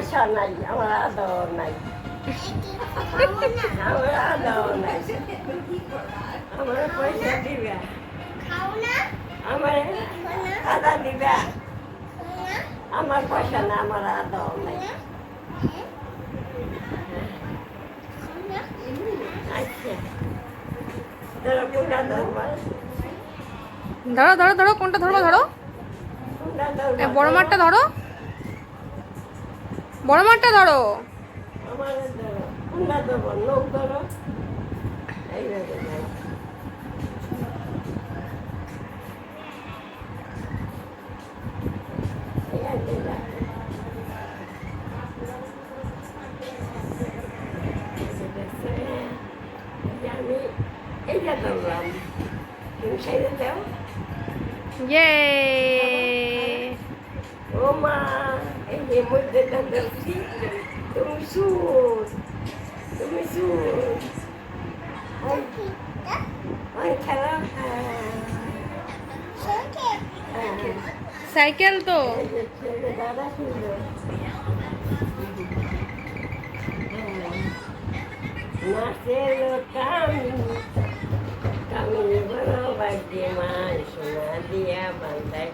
পয়সা নাই আমার আদর নাই। আমার আদর নাই। আমার পয়সা দিবা। আমার আদা দিবা। আমার পয়সা না আমার আদর নাই। আচ্ছা। ধরো ধরো ধরো কোনটা ধরবো ধরো? বড় মাঠটা ধরো। বড় মাঠটা ধরো। আমার এই যে মধ্যেটা ধরছি তুমি সুর তুমি সুর খেলা সাইকেল তো দাদা ছিল নাচের কামি কামি বড় বাজে মা সোনা দিয়া বান্ধায়